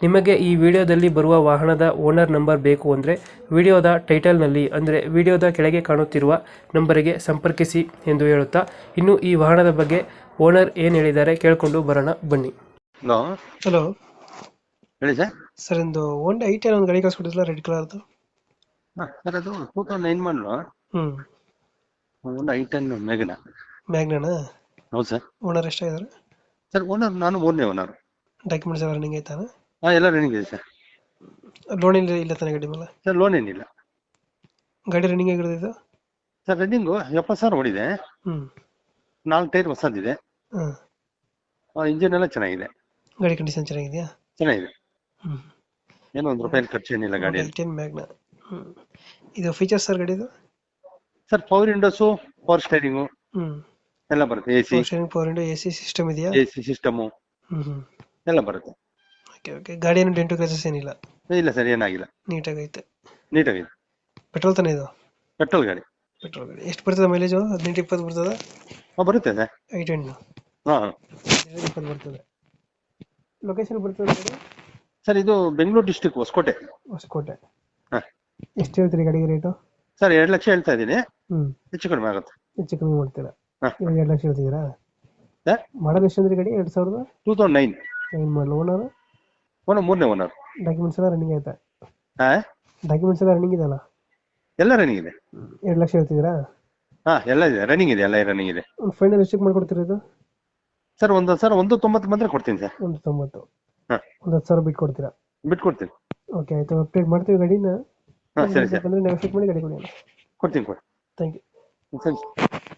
ನಿಮಗೆ ಈ ವಿಡಿಯೋದಲ್ಲಿ ಬರುವ ವಾಹನದ ಓನರ್ ನಂಬರ್ ಬೇಕು ಅಂದರೆ ವಿಡಿಯೋದ ಟೈಟಲ್ನಲ್ಲಿ ಅಂದರೆ ವಿಡಿಯೋದ ಕೆಳಗೆ ಕಾಣುತ್ತಿರುವ ನಂಬರಿಗೆ ಸಂಪರ್ಕಿಸಿ ಎಂದು ಹೇಳುತ್ತಾ ಇನ್ನು ಈ ವಾಹನದ ಬಗ್ಗೆ ಓನರ್ ಏನು ಹೇಳಿದ್ದಾರೆ ಕೇಳಿಕೊಂಡು ಬರೋಣ ಬನ್ನಿ. ಹಲೋ. ಹಲೋ. ಹೇಳಿ ಸರ್. ಸರ್ ಒಂದು ಒನ್ ಟೆನ್ ಒಂದು ಗಾಡಿ ಕಳಿಸ್ಕೊಟ್ಟಿಲ್ಲ ರೆಡ್ ಕಲರ್ದು ಹಾಂ ಸರ್ ಅದು ಟೂ ತೌಸಂಡ್ ನೈನ್ ಮಾಡಲು ಹ್ಞೂ ಒಂದು ಐ ಟೆನ್ ಮೆಗನ ಮ್ಯಾಗ್ನಾ ಹೌದು ಸರ್. ಓನರ್ ಎಷ್ಟಾಗಿದ್ದಾರೆ? ಸರ್ ಓನರ್ ನಾನು ಮೂರನೇ ಓನರ್ ಡಾಕ್ಯುಮೆಂಟ್ಸ್ ಎಲ್ಲ ರನ್ನಿಂಗ್ ಆಯ್ತಾನ ಹಾಂ ಎಲ್ಲ ರನ್ನಿಂಗ್ ಇದೆ ಸರ್ ಲೋನ್ ಇಲ್ಲ ಇಲ್ಲ ತಾನೆ ಗಾಡಿ ಮೇಲೆ? ಸರ್ ಲೋನ್ ಏನಿಲ್ಲ. ಗಾಡಿ ರನ್ನಿಂಗ್ ಆಗಿರೋದು ಸರ್ ರನ್ನಿಂಗು ಎಪ್ಪತ್ತು ಸಾವಿರ ಓಡಿದೆ. ಹ್ಞೂ ನಾಲ್ಕು ಟೈರ್ ಹೊಸದಿದೆ. ಹಾಂ. ಇಂಜಿನ್ ಎಲ್ಲ ಚೆನ್ನಾಗಿದೆ. ಗಾಡಿ ಕಂಡೀಷನ್ ಚೆನ್ನಾಗಿದೆಯಾ? ಚೆನ್ನಾಗಿದೆ. ಹ್ಞೂ ಏನೋ ಒಂದು ರೂಪಾಯಿ ಖರ್ಚು ಏನಿಲ್ಲ ಗಾಡಿಯಲ್ಲಿ. ಟೆನ್ ಮ್ಯಾಗ್ನ ಹ್ಞೂ ಇದು ಫೀಚರ್ಸ್ ಸರ್ ಗಾಡಿದು? Sir power windows power steering ಹ್ಞೂ ಎಲ್ಲ ಬರುತ್ತೆ A C power window A C system ಇದೆಯಾ? ಎ ಸಿ ಸಿಸ್ಟಮು ಹ್ಞೂ ಹ್ಞೂ ಎಲ್ಲ ಬರುತ್ತೆ. ಓಕೆ ಓಕೆ ಗಾಡಿ ಏನು ಡೆಂಟು ಕ್ರಚಸ್ ಏನಿಲ್ಲ? ಇಲ್ಲ ಸರ್ ಏನಾಗಿಲ್ಲ. ನೀಟಾಗೈತೆ. ನೀಟಾಗಿದೆ. ಪೆಟ್ರೋಲ್ ತಾನೇ ಇದು? ಪೆಟ್ರೋಲ್ ಗಾಡಿ. ಪೆಟ್ರೋಲ್ ಗಾಡಿ. ಎಷ್ಟು ಬರ್ತದೆ ಮೈಲೇಜು ಹದಿನೆಂಟು ಇಪ್ಪತ್ತು ಬರ್ತದೆ? ಹಾಂ ಬರುತ್ತೆ ಸರ್. ಐಟ್ ಹಣ್ಣು ಹಾಂ. ಇಪ್ಪತ್ತು ಬರ್ತದೆ. ಲೊಕೇಶನ್ ಬರ್ತದೆ ಗಾಡಿ? ಸರ್ ಇದು ಬೆಂಗಳೂರು ಡಿಸ್ಟಿಕ್ ಹೊಸಕೋಟೆ. ಹೊಸಕೋಟೆ. ಹಾಂ. ಎಷ್ಟು ಹೇಳ್ತೀರಿ ಗಾಡಿಗೆ ರೇಟು ಸರ್ ಎರಡು ಲಕ್ಷ ಹೇಳ್ತಾ ಇದ್ದೀನಿ. ಹ್ಞೂ ಹೆಚ್ಚು ಕಡಿಮೆ ಆಗುತ್ತೆ. ಹೆಚ್ಚು ಕಮ್ಮಿ ಮಾಡ್ತೀರಾ? ಹಾಂ. ಇವಾಗ ಎರಡು ಲಕ್ಷ ಹೇಳ್ತಿದ್ದೀರಾ? ಸರ್. ಮಾಡೋದು ಎಷ್ಟು ಅಂದ್ರೆ ಗಾಡಿ? ಎರಡು ಸಾವಿರದ? ಟೂ ತೌಸಂಡ್ ನೈನ್ ಏನು ಮಾಡಲು ಓನರ್ ಓನರ್ ಮೂರನೇ ಓನರ್ ಡಾಕ್ಯುಮೆಂಟ್ಸ್ ಎಲ್ಲ ರನ್ನಿಂಗ್ ಐತೆ ಹಾ? ಡಾಕ್ಯುಮೆಂಟ್ಸ್ ಎಲ್ಲ ರನ್ನಿಂಗ್ ಇದೆಯಲ್ಲ? ಎಲ್ಲ ರನ್ನಿಂಗ್ ಇದೆ. ಎರಡು ಲಕ್ಷ ಹೇಳ್ತಿದ್ದೀರಾ? ಹಾ ಎಲ್ಲ ಇದೆ. ರನ್ನಿಂಗ್ ಇದೆ ಎಲ್ಲ ರನ್ನಿಂಗ್ ಇದೆ. ಒಂದು ಫೈನಲ್ ಎಷ್ಟಕ್ಕೆ ಮಾಡ್ಕೊಡ್ತೀರಾ ಇದು? ಸರ್ ಒಂದು ಸರ್ ಒಂದು ತೊಂಬತ್ತು ಬಂದರೆ ಕೊಡ್ತೀನಿ ಸರ್ ಒಂದು ತೊಂಬತ್ತು. ಹಾಂ. ಒಂದು ಹತ್ತು ಸಾವಿರ ಬಿಟ್ಟು ಕೊಡ್ತೀರಾ? ಬಿಟ್ಕೊಡ್ತೀನಿ. ಓಕೆ ಆಯ್ತು. ಅಪ್ಡೇಟ್ ಮಾಡ್ತೀವಿ ಗಾಡಿನ. ಹಾ ಸರಿ ಸರ್. ಬಂದರೆ ನೆಗೋಷಿಯೇಟ್ ಮಾಡಿ ಗಾಡಿ ಕೊಡಿ ಕೊಡ್ತೀನಿ ಕೊಡಿ ಥ್ಯಾಂಕ್ ಯು ಸರಿ.